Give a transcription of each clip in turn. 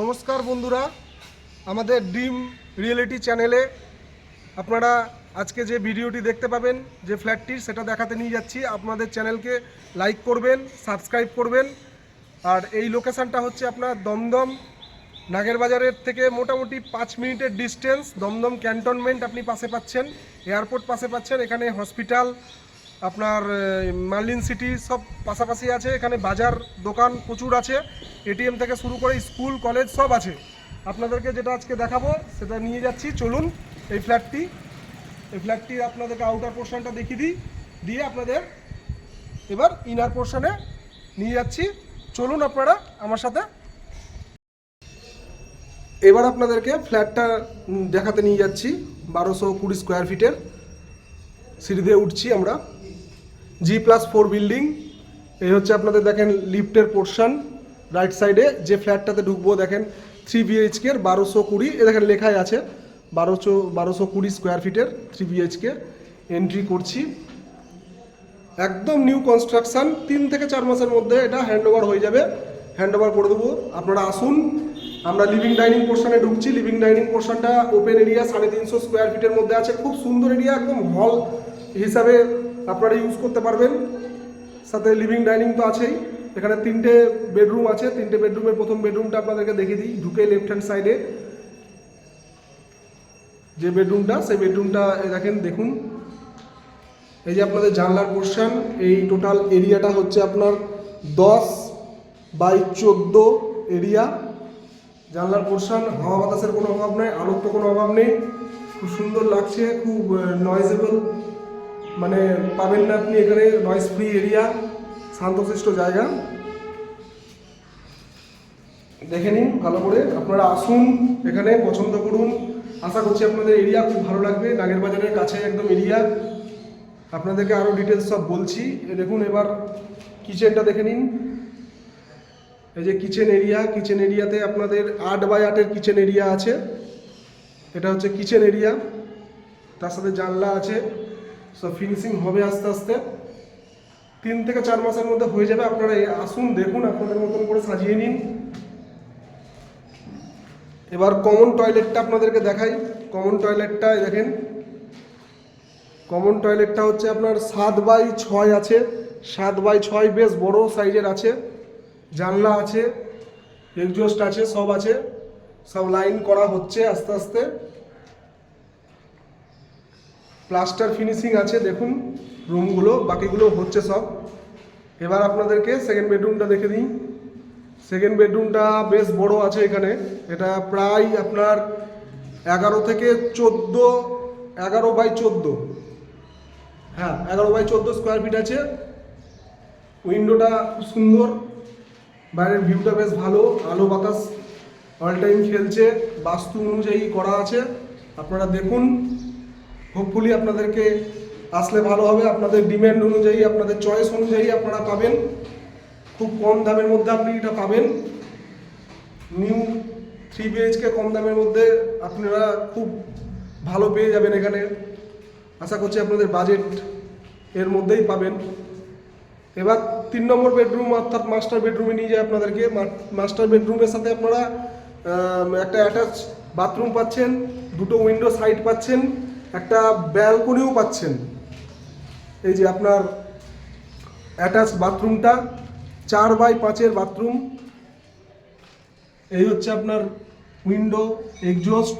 নমস্কার বন্ধুরা, আমাদের ড্রিম রিয়েলিটি চ্যানেলে আপনারা আজকে যে ভিডিওটি দেখতে পাবেন, যে ফ্ল্যাটটির সেটা দেখাতে নিয়ে যাচ্ছি। আপনাদের চ্যানেলকে লাইক করবেন, সাবস্ক্রাইব করবেন। আর এই লোকেশানটা হচ্ছে আপনার দমদম, নাগের বাজারের থেকে মোটামুটি পাঁচ মিনিটের ডিস্টেন্স দমদম ক্যান্টনমেন্ট আপনি পাশে পাচ্ছেন, এয়ারপোর্ট পাশে পাচ্ছেন, এখানে হসপিটাল আপনার মার্লিন সিটি সব পাশাপাশি আছে, এখানে বাজার দোকান প্রচুর আছে, এটিএম থেকে শুরু করে স্কুল, কলেজ সব আছে। আপনাদেরকে যেটা আজকে দেখাবো, সেটা নিয়ে যাচ্ছি, চলুন, এই ফ্ল্যাটটি এই ফ্ল্যাটটি আপনাদেরকে আউটার পোর্শনটা দেখিয়ে দিই, দিয়ে আপনাদের এবার ইনার পোর্শনে নিয়ে যাচ্ছি। চলুন আপনারা আমার সাথে। এবার আপনাদেরকে ফ্ল্যাটটা দেখাতে নিয়ে যাচ্ছি, বারোশো কুড়ি স্কোয়ার ফিটের সিঁড়ি দিয়ে উঠছি আমরা। জি প্লাস ফোর বিল্ডিং এই হচ্ছে আপনাদের দেখেন লিফটের পোর্শন রাইট সাইডে যে ফ্ল্যাটটাতে ঢুকবো, দেখেন থ্রি বিএইচকে বারোশো কুড়ি এ দেখেন লেখাই আছে, বারোশো বারোশো কুড়ি স্কোয়ার ফিটের থ্রি বিএইচকে এন্ট্রি করছি। একদম নিউ কনস্ট্রাকশন তিন থেকে চার মাসের মধ্যে এটা হ্যান্ড ওভার হয়ে যাবে। হ্যান্ড ওভার করে দেবো, আপনারা আসুন। আমরা লিভিং ডাইনিং পোর্শনে ঢুকছি। লিভিং ডাইনিং পোর্শনটা ওপেন এরিয়া সাড়ে তিনশো স্কোয়ার ফিটের মধ্যে আছে। খুব সুন্দর এরিয়া একদম হল হিসাবে আপনারা ইউজ করতে পারবেন। সাথে লিভিং ডাইনিং তো আছেই। এখানে তিনটে বেডরুম আছে। তিনটে বেডরুমের প্রথম বেডরুমটা আপনাদেরকে দেখিয়ে দিই। ঢুকে লেফট হ্যান্ড সাইডে যে বেডরুমটা সেই বেডরুমটা দেখেন, দেখুন। এই যে আপনাদের জানলার পোর্শন এই টোটাল এরিয়াটা হচ্ছে আপনার দশ বাই চোদ্দ এরিয়া জানলার পোর্শন হাওয়া বাতাসের কোনো অভাব নেই আলোর তো কোনো অভাব নেই। খুব সুন্দর লাগছে, খুব নয়েজেবল মানে পাবেন না আপনি এখানে নয়েজ ফ্রি এরিয়া শান্তশিষ্ট জায়গা। দেখে নিন ভালো করে। আপনারা আসুন এখানে, পছন্দ করুন। আশা করছি আপনাদের এরিয়া খুব ভালো লাগবে। নাগের বাজারের কাছে একদম এরিয়া আপনাদেরকে আরও ডিটেলস সব বলছি। দেখুন এবার কিচেনটা দেখে নিন। এই যে কিচেন এরিয়া কিচেন এরিয়াতে আপনাদের আট বাই আটের কিচেন এরিয়া আছে। এটা হচ্ছে কিচেন এরিয়া তার সাথে জানলা আছে। সব ফিনিশিং হবে আস্তে আস্তে। তিন থেকে চার মাসের মধ্যে হয়ে যাবে। আপনারা আসুন, দেখুন, আপনাদের মতন করে সাজিয়ে নিন। এবার কমন টয়লেটটা আপনাদেরকে দেখাই। কমন টয়লেটটা দেখেন। কমন টয়লেটটা হচ্ছে আপনার সাত বাই ছয় আছে। সাত বাই ছয় বেশ বড় সাইজের আছে। জানলা আছে এক্সজস্ট আছে, সব আছে। সব লাইন করা হচ্ছে আস্তে আস্তে। প্লাস্টার ফিনিশিং আছে, দেখুন, রুমগুলো, বাকিগুলো হচ্ছে সব। এবার আপনাদেরকে সেকেন্ড বেডরুমটা দেখে দিই। সেকেন্ড বেডরুমটা বেশ বড় আছে এখানে। এটা প্রায় আপনার এগারো থেকে চোদ্দ, এগারো বাই চোদ্দ। হ্যাঁ এগারো বাই চোদ্দ স্কোয়ার ফিট আছে। উইন্ডোটা সুন্দর। বাইরের ভিউটা বেশ ভালো। আলো বাতাস অল টাইম খেলছে। বাস্তু অনুযায়ী করা আছে। আপনারা দেখুন হোপফুলি আপনাদেরকে আসলে ভালো হবে। আপনাদের ডিম্যান্ড অনুযায়ী, আপনাদের চয়েস অনুযায়ী আপনারা পাবেন। খুব কম দামের মধ্যে আপনি এটা পাবেন। নিউ থ্রি বিএইচকে কম দামের মধ্যে আপনারা খুব ভালো পেয়ে যাবেন এখানে। আশা করছি আপনাদের বাজেট এর মধ্যেই পাবেন। এবার তিন নম্বর বেডরুম অর্থাৎ মাস্টার বেডরুমে নিয়ে যায় আপনাদেরকে। মাস্টার বেডরুমের সাথে আপনারা একটা অ্যাটাচ বাথরুম পাচ্ছেন, দুটো উইন্ডো সাইড পাচ্ছেন। একটা ব্যালকনিও পাচ্ছেন। এই যে আপনার অ্যাটাচ বাথরুমটা, চার বাই পাঁচের বাথরুম। এই হচ্ছে আপনার উইন্ডো এক্সজস্ট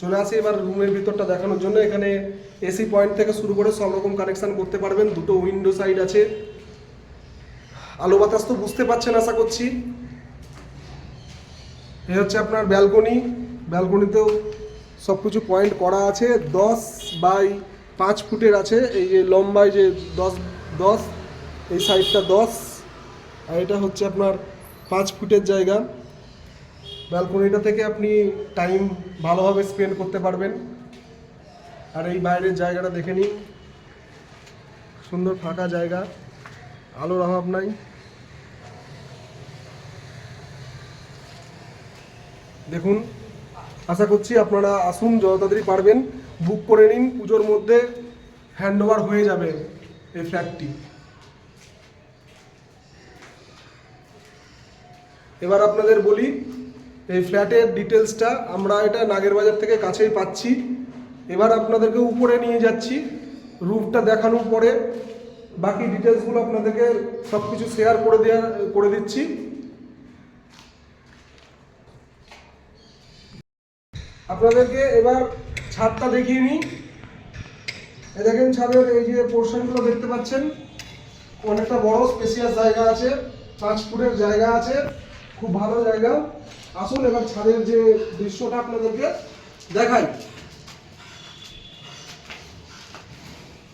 চলে আসি এবার রুমের ভিতরটা দেখানোর জন্য। এখানে এসি পয়েন্ট থেকে শুরু করে সব রকম কানেকশান করতে পারবেন। দুটো উইন্ডো সাইড আছে। আলো বাতাস তো বুঝতে পারছেন আশা করছি। এই হচ্ছে আপনার ব্যালকনি। ব্যালকনিতেও সব কিছু পয়েন্ট করা আছে, দশ বাই পাঁচ ফুটের আছে, এই যে লম্বায় যে দশ দশ, এই সাইডটা দশ, আর এটা হচ্ছে আপনার পাঁচ ফুটের জায়গা। ব্যালকনিটা থেকে আপনি টাইম ভালোভাবে স্পেন্ড করতে পারবেন। আর এই বাইরের জায়গাটা দেখে নিন। সুন্দর ফাঁকা জায়গা, আলোর অভাব নাই। দেখুন আশা করছি আপনারা আসুন, যত তাড়াতাড়ি পারবেন বুক করে নিন। পুজোর মধ্যে হ্যান্ড ওভার হয়ে যাবে এই ফ্ল্যাটটি এবার আপনাদের বলি, এই ফ্ল্যাটের ডিটেলসটা আমরা এটা নাগের বাজার থেকে কাছেই পাচ্ছি। এবার আপনাদেরকে উপরে নিয়ে যাচ্ছি। রুফটা দেখানোর পরে বাকি ডিটেলসগুলো আপনাদেরকে সব কিছু শেয়ার করে দেওয়া করে দিচ্ছি। আপনাদেরকে এবার ছাদটা দেখিয়ে নিই। এই দেখেন ছাদের এই যে পোর্শনগুলো দেখতে পাচ্ছেন, অনেকটা বড় স্পেসিয়াস জায়গা আছে পাঁচ ফুটের জায়গা আছে, খুব ভালো জায়গা। আসুন এবার ছাদের যে দৃশ্যটা আপনাদেরকে দেখাই।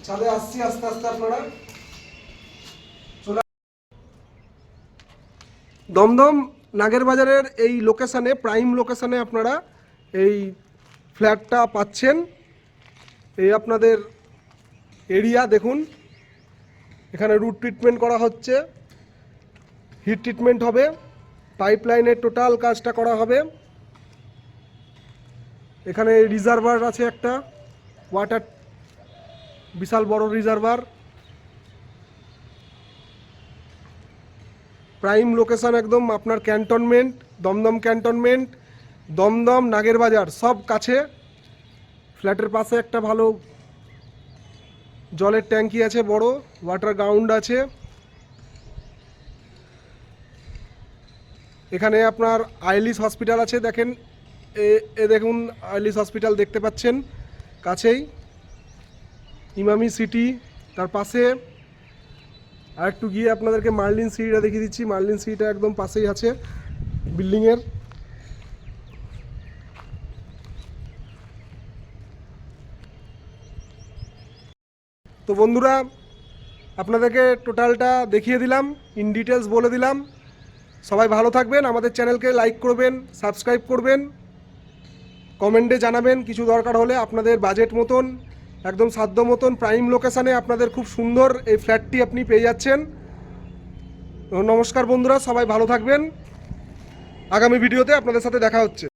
ছাদে আসছি আস্তে আস্তে আপনারা। দমদম নাগের বাজারের এই লোকেশানে প্রাইম লোকেশানে আপনারা এই ফ্ল্যাটটা পাচ্ছেন। এই আপনাদের এরিয়া দেখুন। এখানে রুট ট্রিটমেন্ট করা হচ্ছে। হিট ট্রিটমেন্ট হবে। পাইপলাইনের টোটাল কাজটা করা হবে। এখানে রিজার্ভার আছে একটা। ওয়াটার, বিশাল বড় রিজার্ভার। প্রাইম লোকেশন একদম আপনার ক্যান্টনমেন্ট, দমদম ক্যান্টনমেন্ট। দমদম, নাগের বাজার, সব কাছে। ফ্ল্যাটের পাশে একটা ভালো জলের ট্যাঙ্কি আছে, বড় ওয়াটার গ্রাউন্ড আছে। এখানে আপনার আইলিস হসপিটাল আছে, দেখেন। এ দেখুন আইলিস হসপিটাল দেখতে পাচ্ছেন, কাছেই। ইমামি সিটি, তার পাশে। আর একটু গিয়ে আপনাদেরকে মার্লিন সিটিটা দেখিয়ে দিচ্ছি। মার্লিন সিটিটা একদম পাশেই আছে, বিল্ডিংয়ের। তো বন্ধুরা, আপনাদেরকে টোটালটা দেখিয়ে দিলাম ইন ডিটেলস বলে দিলাম। সবাই ভালো থাকবেন, আমাদের চ্যানেলকে লাইক করবেন সাবস্ক্রাইব করবেন কমেন্টে জানাবেন কিছু দরকার হলে আপনাদের বাজেট মতন, একদম সাধ্য মতন প্রাইম লোকেশানে আপনাদের খুব সুন্দর এই ফ্ল্যাটটি আপনি পেয়ে যাচ্ছেন। নমস্কার বন্ধুরা, সবাই ভালো থাকবেন। আগামী ভিডিওতে আপনাদের সাথে দেখা হচ্ছে।